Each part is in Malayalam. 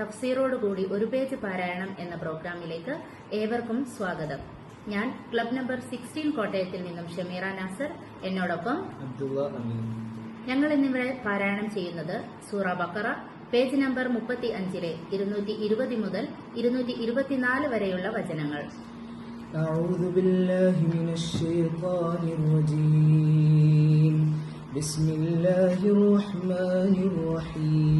തഫ്സീറോടുകൂടി ഒരു പേജ് പാരായണം എന്ന പ്രോഗ്രാമിലേക്ക് ഏവർക്കും സ്വാഗതം ഞാൻ ക്ലബ് നമ്പർ സിക്സ്റ്റീൻ കോട്ടയത്തിൽ നിന്നും ഷമീറ നാസർ എന്നോടൊപ്പം അബ്ദുള്ള അമീൻ ഞങ്ങൾ ഇന്നിവിടെ പാരായണം ചെയ്യുന്നത് സൂറ ബക്കറ പേജ് നമ്പർ മുപ്പത്തി അഞ്ചിലെ ഇരുന്നൂറ്റി ഇരുപത് മുതൽ ഇരുന്നൂറ്റി ഇരുപത്തിനാല് വരെയുള്ള വചനങ്ങൾ أعوذ بالله من الشيطان الرجيم بسم الله الرحمن الرحيم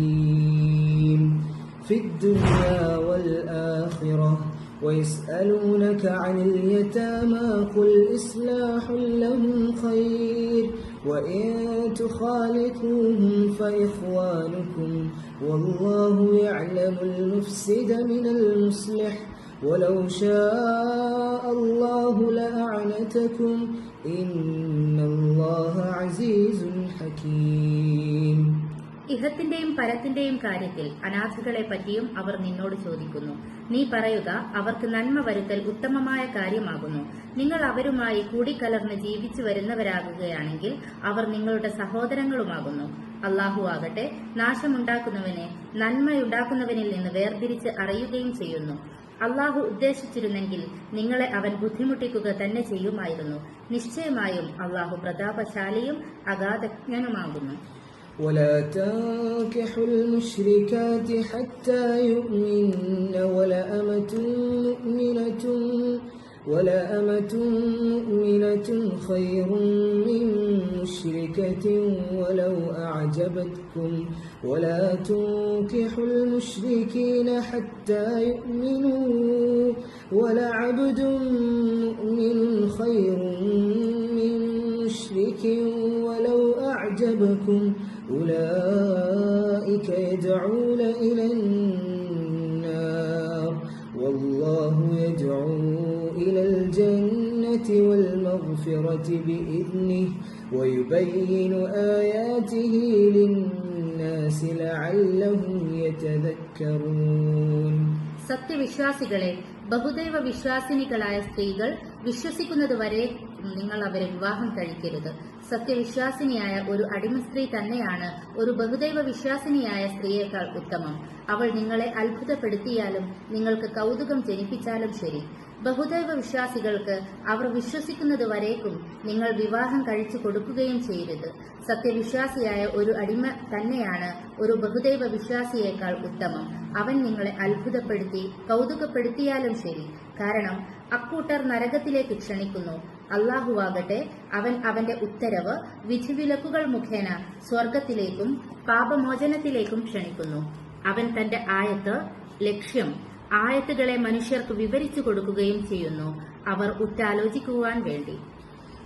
في الدنيا والآخرة ويسألونك عن اليتامى قل إصلاح لهم خير وإن تخالطوهم فإخوانكم والله يعلم المفسد من المصلح ولو شاء الله لأعنتكم إن الله عزيز حكيم ഇഹത്തിന്റെയും പരത്തിന്റെയും കാര്യത്തിൽ അനാഥികളെ പറ്റിയും അവർ നിന്നോട് ചോദിക്കുന്നു. നീ പറയുക അവർക്ക് നന്മ വരുത്തൽ ഉത്തമമായ കാര്യമാകുന്നു. നിങ്ങൾ അവരുമായി കൂടിക്കലർന്ന് ജീവിച്ചു വരുന്നവരാകുകയാണെങ്കിൽ അവർ നിങ്ങളുടെ സഹോദരങ്ങളുമാകുന്നു. അള്ളാഹു ആകട്ടെ നാശമുണ്ടാക്കുന്നവനെ നന്മയുണ്ടാക്കുന്നവനിൽ നിന്ന് വേർതിരിച്ച് അറിയുകയും ചെയ്യുന്നു. അള്ളാഹു ഉദ്ദേശിച്ചിരുന്നെങ്കിൽ നിങ്ങളെ അവൻ ബുദ്ധിമുട്ടിക്കുക തന്നെ ചെയ്യുമായിരുന്നു. നിശ്ചയമായും അള്ളാഹു പ്രതാപശാലിയും അഗാധജ്ഞനുമാകുന്നു. ولا تنكحوا المشركات حتى يؤمن ولا أمة مؤمنة ولا أمة مؤمنة خير من مشركة ولو أعجبتكم. ولا تنكحوا المشركين حتى يؤمنوا ولعبد مؤمن خير من مشرك ولو أعجبكم. أولئك يدعون إلى النار والله يدعو إلى الجنة والمغفرة بإذنه ويبين آياته للناس لعلهم يتذكرون സത്യവിശ്വാസികളെ ബഹുദൈവ വിശ്വാസിനികളായ സ്ത്രീകൾ വിശ്വസിക്കുന്നതുവരെ നിങ്ങൾ അവരെ വിവാഹം കഴിക്കരുത്. സത്യവിശ്വാസിനിയായ ഒരു അടിമ സ്ത്രീ തന്നെയാണ് ഒരു ബഹുദൈവ വിശ്വാസിനിയായ സ്ത്രീയേക്കാൾ ഉത്തമം. അവൾ നിങ്ങളെ അത്ഭുതപ്പെടുത്തിയാലും നിങ്ങൾക്ക് കൗതുകം ജനിപ്പിച്ചാലും ശരി. ബഹുദൈവ വിശ്വാസികൾക്ക് അവർ വിശ്വസിക്കുന്നത് വരേക്കും നിങ്ങൾ വിവാഹം കഴിച്ചു കൊടുക്കുകയും ചെയ്യരുത്. സത്യവിശ്വാസിയായ ഒരു അടിമ തന്നെയാണ് ഒരു ബഹുദൈവ വിശ്വാസിയേക്കാൾ ഉത്തമം. അവൻ നിങ്ങളെ അത്ഭുതപ്പെടുത്തി കൗതുകപ്പെടുത്തിയാലും ശരി. കാരണം അക്കൂട്ടർ നരകത്തിലേക്ക് ക്ഷണിക്കുന്നു. അള്ളാഹുവാകട്ടെ അവൻ അവന്റെ ഉത്തരവ് വിധിവിലക്കുകൾ മുഖേന സ്വർഗത്തിലേക്കും പാപമോചനത്തിലേക്കും ക്ഷണിക്കുന്നു. അവൻ തന്റെ ആയത്ത് ലക്ഷ്യം ആയത്തുകളെ മനുഷ്യർക്ക് വിവരിച്ചു കൊടുക്കുകയും ചെയ്യുന്നു അവർ ഉറ്റാലോചിക്കുവാൻ വേണ്ടി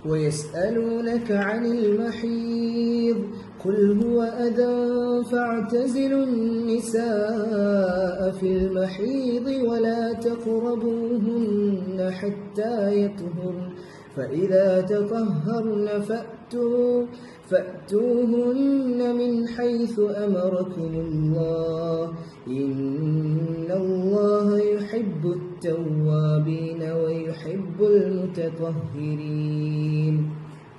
ويسألونك عن المحيض قل هو أذى فاعتزلوا النساء في المحيض ولا تقربوهن حتى يطهرن فإذا تطهرن فأتوا فأتوهن من حيث أمركم الله إن الله يحب التوابين ويحب المتطهرين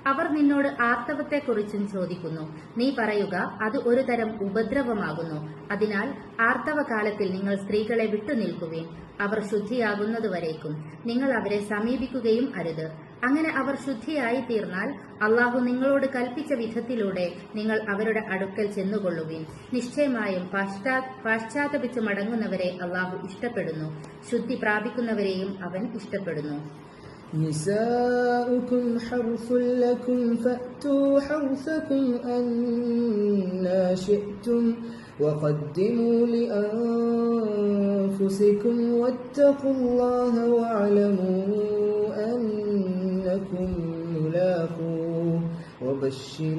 അവർ നിന്നോട് ആർത്തവത്തെക്കുറിച്ചും ചോദിക്കുന്നു നീ പറയുക അത് ഒരു തരം ഉപദ്രവമാകുന്നു അതിനാൽ ആർത്തവകാലത്തിൽ നിങ്ങൾ സ്ത്രീകളെ വിട്ടുനിൽക്കുവിൻ അവർ ശുദ്ധിയാകുന്നതുവരേക്കും നിങ്ങൾ അവരെ സമീപിക്കുകയും അരുത് അങ്ങനെ അവർ ശുദ്ധിയായി തീർന്നാൽ അള്ളാഹു നിങ്ങളോട് കൽപ്പിച്ച വിധത്തിലൂടെ നിങ്ങൾ അവരുടെ അടുക്കൽ ചെന്നുകൊള്ളുവിൻ നിശ്ചയമായും പാശ്ചാ പാശ്ചാത്തപിച്ച് മടങ്ങുന്നവരെ അള്ളാഹു ഇഷ്ടപ്പെടുന്നു ശുദ്ധി പ്രാപിക്കുന്നവരെയും അവൻ ഇഷ്ടപ്പെടുന്നു نساؤكم حرث لكم فأتوا حرثكم أنا شئتم وقدموا لأنفسكم واتقوا الله واعلموا أنكم ملاقوه وبشر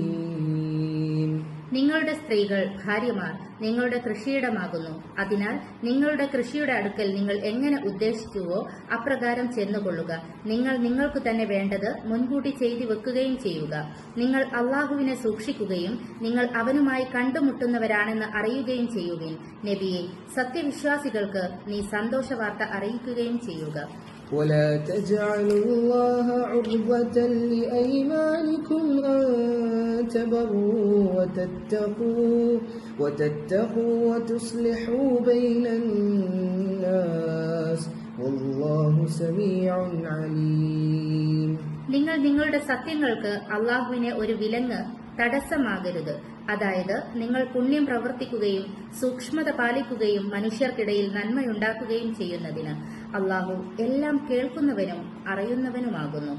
المؤمنين നിങ്ങളുടെ സ്ത്രീകൾ ഭാര്യമാർ നിങ്ങളുടെ കൃഷിയിടമാകുന്നു അതിനാൽ നിങ്ങളുടെ കൃഷിയുടെ അടുക്കൽ നിങ്ങൾ എങ്ങനെ ഉദ്ദേശിച്ചുവോ അപ്രകാരം ചെന്നുകൊള്ളുക നിങ്ങൾ നിങ്ങൾക്ക് തന്നെ വേണ്ടത് മുൻകൂട്ടി ചെയ്തു വെക്കുകയും ചെയ്യുക നിങ്ങൾ അള്ളാഹുവിനെ സൂക്ഷിക്കുകയും നിങ്ങൾ അവനുമായി കണ്ടുമുട്ടുന്നവരാണെന്ന് അറിയുകയും ചെയ്യുകയും നബിയെ സത്യവിശ്വാസികൾക്ക് നീ സന്തോഷവാർത്ത അറിയിക്കുകയും ചെയ്യുക ولا تجعلوا الله عرضة لأيمانكم أن تبروا وتتقوا وتتقوا وتصلحوا بين الناس والله سميع عليم നിങ്ങൾ നിങ്ങളുടെ സത്യങ്ങൾക്ക് അള്ളാഹുവിനെ ഒരു വിലങ്ങ് തടസ്സമാകരുത് അതായത് നിങ്ങൾ പുണ്യം പ്രവർത്തിക്കുകയും സൂക്ഷ്മത പാലിക്കുകയും മനുഷ്യർക്കിടയിൽ നന്മയുണ്ടാക്കുകയും ചെയ്യുന്നതിന് അള്ളാഹു എല്ലാം കേൾക്കുന്നവനും അറിയുന്നവനുമാകുന്നു.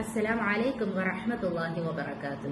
അസ്സലാം വലൈക്കും വറഹമത്തല്ലാഹി വബർക്കാത്തു